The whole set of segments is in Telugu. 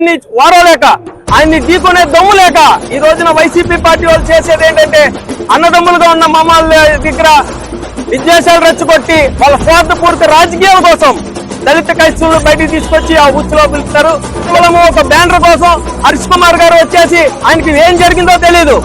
ని వారలేక ఆయన్ని ఢీకొనే దమ్ము లేక ఈ రోజున వైసీపీ పార్టీ వాళ్ళు చేసేది ఏంటంటే అన్నదమ్ములుగా ఉన్న మమ్మల్ని దగ్గర విద్వేషాలు రెచ్చగొట్టి వాళ్ళ స్వార్థపూరిత రాజకీయాల కోసం దళిత క్రైస్తవులు బయటికి తీసుకొచ్చి ఆ ఉచ్చులో పిలుస్తారు. కేవలం ఒక బ్యానర్ కోసం హరీష్ కుమార్ గారు వచ్చేసి ఆయనకి ఏం జరిగిందో తెలియదు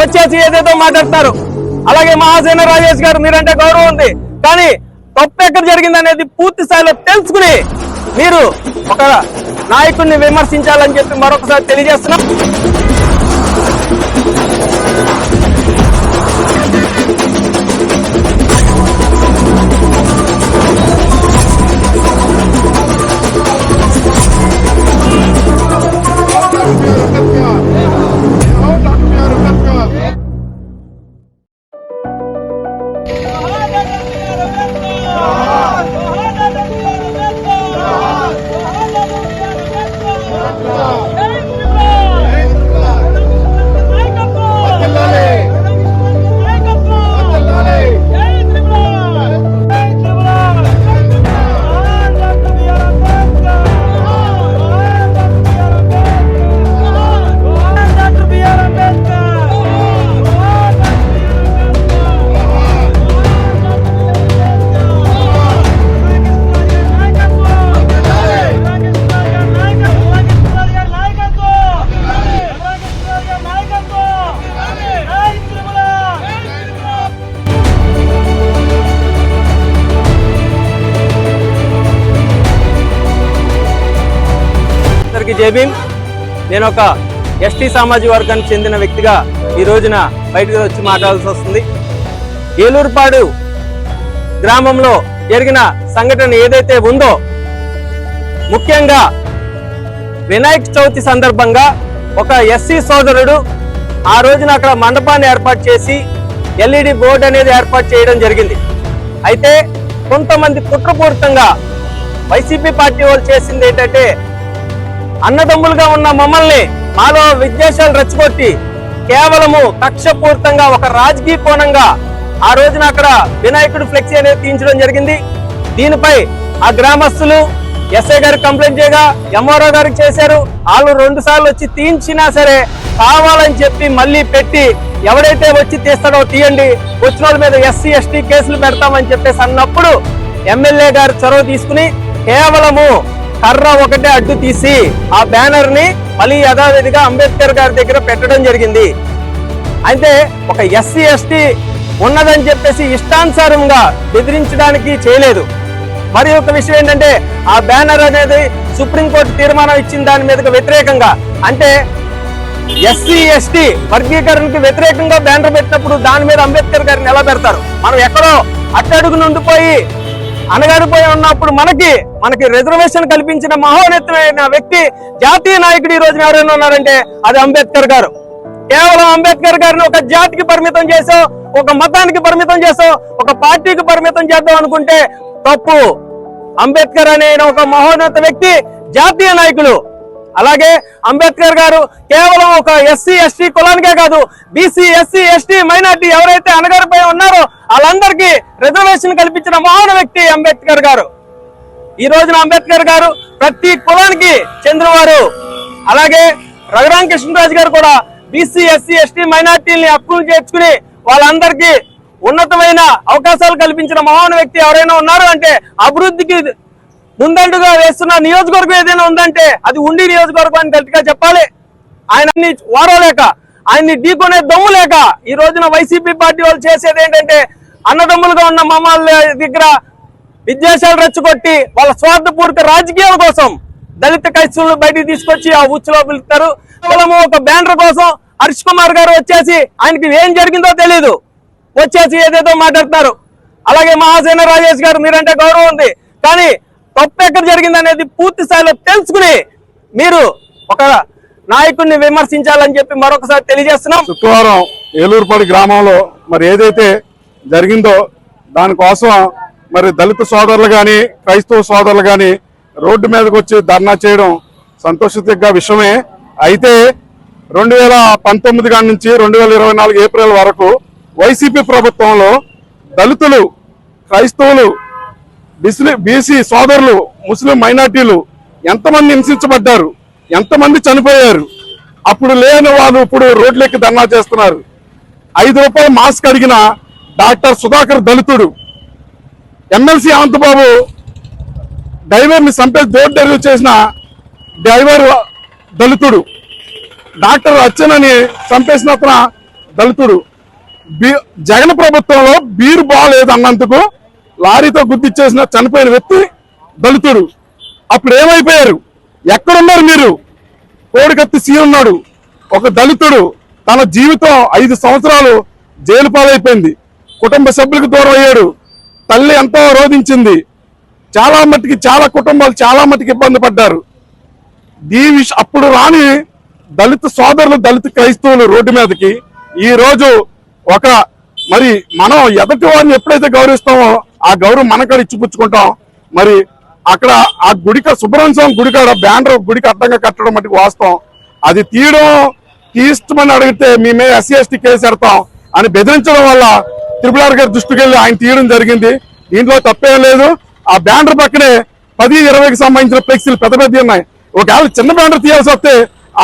వచ్చేసి ఏదేదో మాట్లాడతారు. అలాగే మహాసేన రాజేష్ గారు మీరంటే గౌరవం ఉంది. కానీ తప్పు ఎక్కడ జరిగింది అనేది పూర్తి స్థాయిలో తెలుసుకుని మీరు ఒక నాయకుడిని విమర్శించాలని చెప్పి మరొకసారి తెలియజేస్తున్నాం. అందరికీ జై నేను ఒక ఎస్టీ సామాజిక వర్గానికి చెందిన వ్యక్తిగా ఈ రోజున బయటకు వచ్చి మాట్లాడాల్సి వస్తుంది. ఏలూరుపాడు గ్రామంలో జరిగిన సంఘటన ఏదైతే ఉందో ముఖ్యంగా వినాయక చవితి సందర్భంగా ఒక ఎస్సీ సోదరుడు ఆ రోజున అక్కడ మండపాన్ని ఏర్పాటు చేసి ఎల్ఈడి బోర్డు అనేది ఏర్పాటు చేయడం జరిగింది. అయితే కొంతమంది కుట్రపూరితంగా వైసీపీ పార్టీ వాళ్ళు చేసింది ఏంటంటే అన్నదమ్ములుగా ఉన్న మమ్మల్ని మాలో విద్వేషాలు రెచ్చగొట్టి కేవలము కక్షపూర్తంగా ఒక రాజకీయ కోణంగా ఆ రోజున అక్కడ వినాయకుడు ఫ్లెక్సీ అనేది తీయించడం జరిగింది. దీనిపై ఆ గ్రామస్తులు ఎస్ఐ గారు కంప్లైంట్ చేయగా ఎంఆర్ఓ గారికి చేశారు. వాళ్ళు రెండు సార్లు వచ్చి తీయించినా సరే కావాలని చెప్పి మళ్ళీ పెట్టి ఎవడైతే వచ్చి తీస్తాడో తీయండి వచ్చిన వాళ్ళ మీద ఎస్సీ ఎస్టీ కేసులు పెడతామని చెప్పేసి అన్నప్పుడు ఎమ్మెల్యే గారు చొరవ తీసుకుని కేవలము కర్ర ఒకటే అడ్డు తీసి ఆ బ్యానర్ని మళ్ళీ యథావిధిగా అంబేద్కర్ గారి దగ్గర పెట్టడం జరిగింది. అయితే ఒక ఎస్సీ ఎస్టీ ఉన్నదని చెప్పేసి ఇష్టానుసారంగా బెదిరించడానికి చేయలేదు. మరి ఒక విషయం ఏంటంటే ఆ బ్యానర్ అనేది సుప్రీంకోర్టు తీర్మానం ఇచ్చిన దాని మీదకి వ్యతిరేకంగా అంటే ఎస్సీ ఎస్టీ వర్గీకరణకి వ్యతిరేకంగా బ్యానర్ పెట్టినప్పుడు దాని మీద అంబేద్కర్ గారిని ఎలా పెడతారు? మనం ఎక్కడో అట్టడుగు నుండిపోయి అనగారిపోయి ఉన్నప్పుడు మనకి మనకి రిజర్వేషన్ కల్పించిన మహోన్నతమైన వ్యక్తి జాతీయ నాయకుడు ఈ రోజున ఎవరైనా ఉన్నారంటే అది అంబేద్కర్ గారు. కేవలం అంబేద్కర్ గారిని ఒక జాతికి పరిమితం చేసో ఒక మతానికి పరిమితం చేసో ఒక పార్టీకి పరిమితం చేద్దాం అనుకుంటే తప్పు. అంబేద్కర్ అనే ఒక మహోన్నత వ్యక్తి జాతీయ నాయకులు అలాగే అంబేద్కర్ గారు కేవలం ఒక ఎస్సీ ఎస్టీ కులానికే కాదు బీసీ ఎస్సీ ఎస్టీ మైనార్టీ ఎవరైతే అనగారిపై ఉన్నారో వాళ్ళందరికీ రిజర్వేషన్ కల్పించిన మహాన వ్యక్తి అంబేద్కర్ గారు. ఈ రోజున అంబేద్కర్ గారు ప్రతి కులానికి చెందినవారు. అలాగే రఘురామ కృష్ణరాజు గారు కూడా బీసీ ఎస్సీ ఎస్టీ మైనార్టీని హక్కులు చేర్చుకుని వాళ్ళందరికీ ఉన్నతమైన అవకాశాలు కల్పించిన మహాన్ వ్యక్తి ఎవరైనా ఉన్నారు అంటే అభివృద్ధికి ముందంటుగా వేస్తున్న నియోజకవర్గం ఏదైనా ఉందంటే అది ఉండి నియోజకవర్గం అని గట్టిగా చెప్పాలి. ఆయన వారలేక ఆయన్ని ఢీకొనే దమ్ము లేక ఈ రోజున వైసీపీ పార్టీ వాళ్ళు చేసేది ఏంటంటే అన్నదమ్ములుగా ఉన్న మమ్మల్ని దగ్గర విద్వేషాలు రెచ్చగొట్టి వాళ్ళ స్వార్థపూరిత రాజకీయాల కోసం దళిత క్రైస్తవులు బయటికి తీసుకొచ్చి ఆ ఉచ్చులో పిలుస్తారు. కేవలం ఒక బ్యానర్ కోసం హర్ష్ కుమార్ గారు వచ్చేసి ఆయనకి ఏం జరిగిందో తెలియదు వచ్చేసి ఏదేదో మాట్లాడతారు. అలాగే మహాసేన రాజేష్ గారు మీరంటే గౌరవం ఉంది. కానీ తప్పు ఎక్కడ జరిగింది అనేది పూర్తి స్థాయిలో తెలుసుకుని మీరు ఒక నాయకుడిని విమర్శించాలని చెప్పి మరొకసారి తెలియజేస్తున్నాం. శుక్రవారం ఏలూరుపాడు గ్రామంలో మరి ఏదైతే జరిగిందో దానికోసం మరి దళిత సోదరులు కానీ క్రైస్తవ సోదరులు కానీ రోడ్డు మీదకి వచ్చి ధర్నా చేయడం సంతోషదగ్గ విషయమే. అయితే రెండు వేల పంతొమ్మిది కాడి నుంచి రెండు వేల ఇరవై నాలుగు ఏప్రిల్ వరకు వైసీపీ ప్రభుత్వంలో దళితులు క్రైస్తవులు బిస్లి బీసీ సోదరులు ముస్లిం మైనార్టీలు ఎంతమంది హింసించబడ్డారు ఎంతమంది చనిపోయారు అప్పుడు లేని వాళ్ళు ఇప్పుడు రోడ్లెక్కి ధర్నా చేస్తున్నారు. ఐదు రూపాయలు మాస్క్ అడిగిన డాక్టర్ సుధాకర్ దళితుడు ఎమ్మెల్సీ అనంతబాబు డ్రైవర్ని చంపేసి డోర్ డెలివరీ చేసిన డ్రైవర్ దళితుడు డాక్టర్ అచ్చనని చంపేసిన అతను దళితుడు. బీ- జగన్ ప్రభుత్వంలో బీరు బాగాలేదు అన్నందుకు లారీతో గుద్దిచ్చేసిన చనిపోయిన వ్యక్తి దళితుడు. అప్పుడు ఏమైపోయారు? ఎక్కడున్నారు మీరు? కోడికత్తి సీ ఉన్నాడు. ఒక దళితుడు తన జీవితం ఐదు సంవత్సరాలు జైలు పాలైపోయింది. కుటుంబ సభ్యులకు దూరం అయ్యాడు. తల్లి ఎంతో రోధించింది. చాలా మట్టుకి చాలా కుటుంబాలు చాలా మట్టుకి ఇబ్బంది పడ్డారు. ఈ విష అప్పుడు రాని దళిత సోదరులు దళిత క్రైస్తవులు రోడ్డు మీదకి. ఈ రోజు ఒక మరి మనం ఎదటి వారిని ఎప్పుడైతే గౌరవిస్తామో ఆ గౌరవం మనకాడ ఇచ్చిపుచ్చుకుంటాం. మరి అక్కడ ఆ గుడిక సుబ్రహ్మణ్యం గుడికాడ బ్యానర్ గుడికి అడ్డంగా కట్టడం మటుకు వాస్తవం. అది తీయడం తీస్తామని అడిగితే మేమే ఎస్సీ ఎస్టీ కేసు పెడతాం అని బెదిరించడం వల్ల త్రిపుల్ గారి దృష్టికి వెళ్ళి ఆయన తీయడం జరిగింది. దీంట్లో తప్పేం లేదు. ఆ బ్యానర్ పక్కనే పది ఇరవైకి సంబంధించిన ఫ్లెక్సీలు పెద్ద పెద్ద ఉన్నాయి. ఒకవేళ చిన్న బ్యానర్ తీయాల్సి వస్తే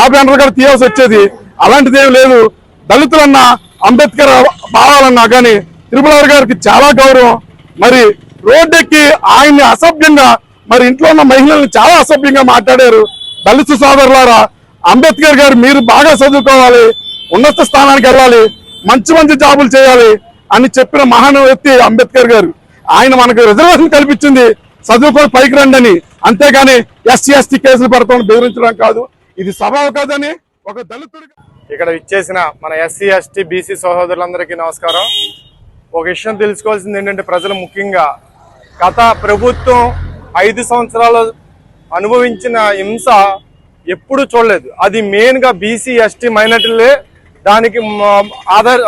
ఆ బ్యానర్ కూడా తీయాల్సి వచ్చేది. అలాంటిది ఏం లేదు. దళితులన్నా అంబేద్కర్ భావాలన్నా కానీ త్రిపుల్ గారికి చాలా గౌరవం. మరి రోడ్డెక్కి ఆయన్ని అసభ్యంగా మరి ఇంట్లో ఉన్న మహిళల్ని చాలా అసభ్యంగా మాట్లాడారు. దళిత సోదరులారా అంబేద్కర్ గారు మీరు బాగా చదువుకోవాలి ఉన్నత స్థానానికి వెళ్ళాలి మంచి మంచి జాబులు చేయాలి అని చెప్పిన మహాను వ్యక్తి అంబేద్కర్ గారు. ఆయన మనకు రిజర్వేషన్ కల్పించింది చదువుకొని పైకి రండి అని అంతేగాని ఎస్సీ ఎస్టీ కేసులు పెడతామని బెదిరించడం కాదు. ఇది సభ కాదని ఒక దళితుడు ఇక్కడ ఇచ్చేసిన మన ఎస్సీ ఎస్టీ బీసీ సహోదరులందరికీ నమస్కారం. ఒక విషయం తెలుసుకోవాల్సింది ఏంటంటే ప్రజలు ముఖ్యంగా గత ప్రభుత్వం ఐదు సంవత్సరాలు అనుభవించిన హింస ఎప్పుడు చూడలేదు. అది మెయిన్గా బీసీ ఎస్టీ మైనార్టీలే దానికి ఆధార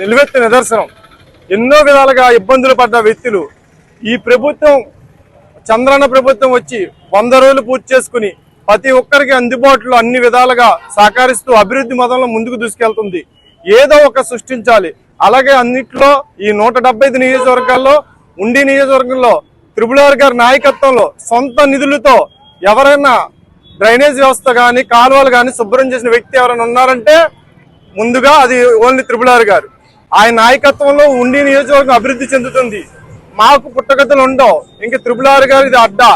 నిలువెత్తు నిదర్శనం. ఎన్నో విధాలుగా ఇబ్బందులు పడ్డ వ్యక్తులు ఈ ప్రభుత్వం చంద్రన్న ప్రభుత్వం వచ్చి వంద రోజులు పూర్తి చేసుకుని ప్రతి ఒక్కరికి అందుబాటులో అన్ని విధాలుగా సహకరిస్తూ అభివృద్ధి మతంలో ముందుకు దూసుకెళ్తుంది. ఏదో ఒక సృష్టించాలి. అలాగే అన్నిట్లో ఈ నూట డెబ్బై ఐదు నియోజకవర్గాల్లో ఉండి నియోజకవర్గంలో త్రిపులార్ గారి నాయకత్వంలో సొంత నిధులతో ఎవరైనా డ్రైనేజ్ వ్యవస్థ కానీ కాలువలు కానీ శుభ్రం చేసిన వ్యక్తి ఎవరైనా ఉన్నారంటే ముందుగా అది ఓన్లీ త్రిపులార్ గారు. ఆయన నాయకత్వంలో ఉండి నియోజకవర్గం అభివృద్ధి చెందుతుంది. మాకు పుట్టగతులు ఉండవు. ఇంక త్రిపులార్ గారు ఇది అడ్డా.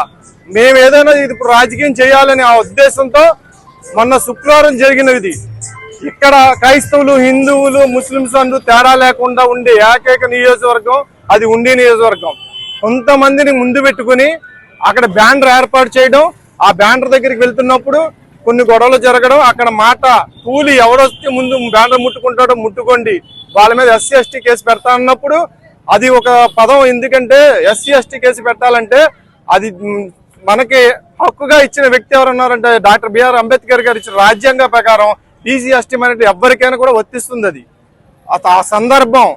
మేము ఏదైనా ఇది ఇప్పుడు రాజకీయం చేయాలని ఆ ఉద్దేశంతో మొన్న శుక్రవారం జరిగినది. ఇక్కడ క్రైస్తవులు హిందువులు ముస్లింస్ అంటూ తేడా లేకుండా ఉండే ఏకైక నియోజకవర్గం అది ఉండి నియోజకవర్గం. కొంతమందిని ముందు పెట్టుకుని అక్కడ బ్యానర్ ఏర్పాటు చేయడం ఆ బ్యానర్ దగ్గరికి వెళ్తున్నప్పుడు కొన్ని గొడవలు జరగడం అక్కడ మాట కూలి ఎవడొస్తే ముందు బ్యానర్ ముట్టుకుంటాడో ముట్టుకోండి వాళ్ళ మీద ఎస్సీ ఎస్టీ కేసు పెడతా అన్నప్పుడు అది ఒక పదం. ఎందుకంటే ఎస్సీ ఎస్టీ కేసు పెట్టాలంటే అది మనకి హక్కుగా ఇచ్చిన వ్యక్తి ఎవరు ఉన్నారంటే డాక్టర్ బిఆర్ అంబేద్కర్ గారు ఇచ్చిన రాజ్యాంగ ప్రకారం బీసీ ఎస్టీ అనేది ఎవరికైనా కూడా వర్తిస్తుంది అది. ఆ సందర్భం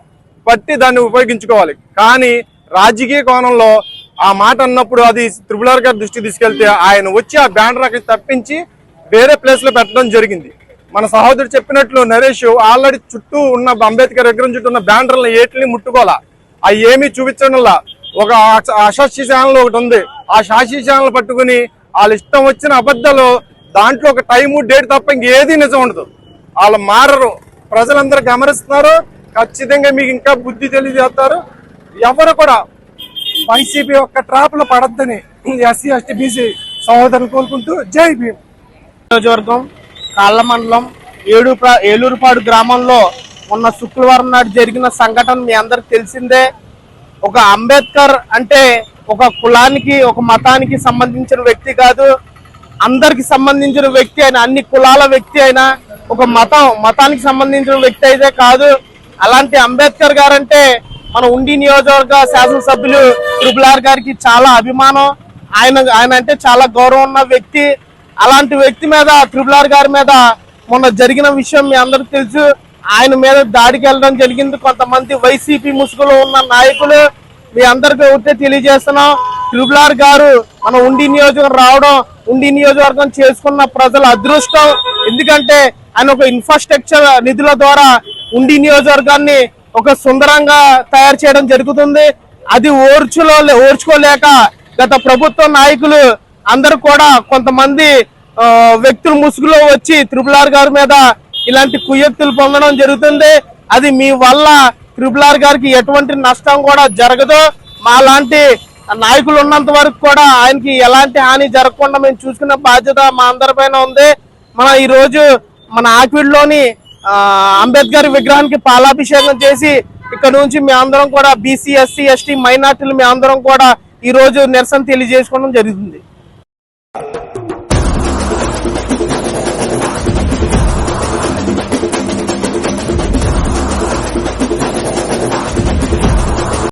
పట్టి దాన్ని ఉపయోగించుకోవాలి. కానీ రాజకీయ కోణంలో ఆ మాట అన్నప్పుడు అది త్రిపులార్ గారి దృష్టికి తీసుకెళ్తే ఆయన వచ్చి ఆ బ్యానర్ అక్కడ తప్పించి వేరే ప్లేస్లో పెట్టడం జరిగింది. మన సహోదరుడు చెప్పినట్లు నరేష్ ఆల్రెడీ చుట్టూ ఉన్న అంబేద్కర్ విగ్రహం చుట్టూ ఉన్న బ్యానర్లను ఏటిని ముట్టుకోవాలా? అవి ఏమీ చూపించడంలా? ఒక అశాస్త్రీ ఛానల్ ఒకటి ఉంది. ఆ శాస్త్రీ ఛానల్ పట్టుకుని వాళ్ళ ఇష్టం వచ్చిన అబద్ధాలు దాంట్లో ఒక టైము డేట్ తప్ప ఇంకేది నిజం ఉండదు. వాళ్ళు మారరు. ప్రజలందరూ గమనిస్తున్నారు. ఖచ్చితంగా మీకు ఇంకా బుద్ధి తెలియజేస్తారు. ఎవరు కూడా వైసీపీ యొక్క ట్రాప్లో పడద్దని ఎస్సీ ఎస్టీ బీసీ సహోదరులు కోరుకుంటూ జై భీమ్. నియోజకవర్గం కాళ్ళ మండలం ఏడు ఏలూరుపాడు గ్రామంలో మొన్న శుక్రవారం నాడు జరిగిన సంఘటన మీ అందరికి తెలిసిందే. ఒక అంబేద్కర్ అంటే ఒక కులానికి ఒక మతానికి సంబంధించిన వ్యక్తి కాదు. అందరికి సంబంధించిన వ్యక్తి అయినా అన్ని కులాల వ్యక్తి అయినా ఒక మతం మతానికి సంబంధించిన వ్యక్తి అయితే కాదు. అలాంటి అంబేద్కర్ గారంటే మన ఉండి నియోజకవర్గ శాసనసభ్యులు ట్రిపుల్ ఆర్ గారికి చాలా అభిమానం. ఆయన ఆయన అంటే చాలా గౌరవం ఉన్న వ్యక్తి. అలాంటి వ్యక్తి మీద త్రిపుల్ ఆర్ గారి మీద మొన్న జరిగిన విషయం మీ అందరికి తెలుసు. ఆయన మీద దాడికి వెళ్ళడం జరిగింది. కొంతమంది వైసీపీ ముసుగులో ఉన్న నాయకులు మీ అందరికీ ఒకటే తెలియజేస్తున్నాం. త్రిపుల్ ఆర్ గారు మన ఉండి నియోజకవర్గం రావడం ఉండి నియోజకవర్గం చేసుకున్న ప్రజల అదృష్టం. ఎందుకంటే ఆయన ఒక ఇన్ఫ్రాస్ట్రక్చర్ నిధుల ద్వారా ఉండి నియోజకవర్గాన్ని ఒక సుందరంగా తయారు చేయడం జరుగుతుంది. అది ఓర్చులో ఓర్చుకోలేక గత ప్రభుత్వ నాయకులు అందరూ కూడా కొంతమంది వ్యక్తులు ముసుగులో వచ్చి త్రిపులార్ ఆర్ గారి మీద ఇలాంటి కుయ్యక్తులు పొందడం జరుగుతుంది. అది మీ వల్ల త్రిపులార్ ఆర్ గారికి ఎటువంటి నష్టం కూడా జరగదు. మా లాంటి నాయకులు ఉన్నంత వరకు కూడా ఆయనకి ఎలాంటి హాని జరగకుండా మేము చూసుకున్న బాధ్యత మా అందరిపైన ఉంది. మన ఈరోజు మన ఆక్విడ్లోని అంబేద్కర్ విగ్రహానికి పాలాభిషేకం చేసి ఇక్కడ నుంచి మీ అందరం కూడా బీసీ ఎస్సీ ఎస్టీ మైనార్టీలు మీ అందరం కూడా ఈ రోజు నిరసన తెలియజేసుకోవడం జరుగుతుంది.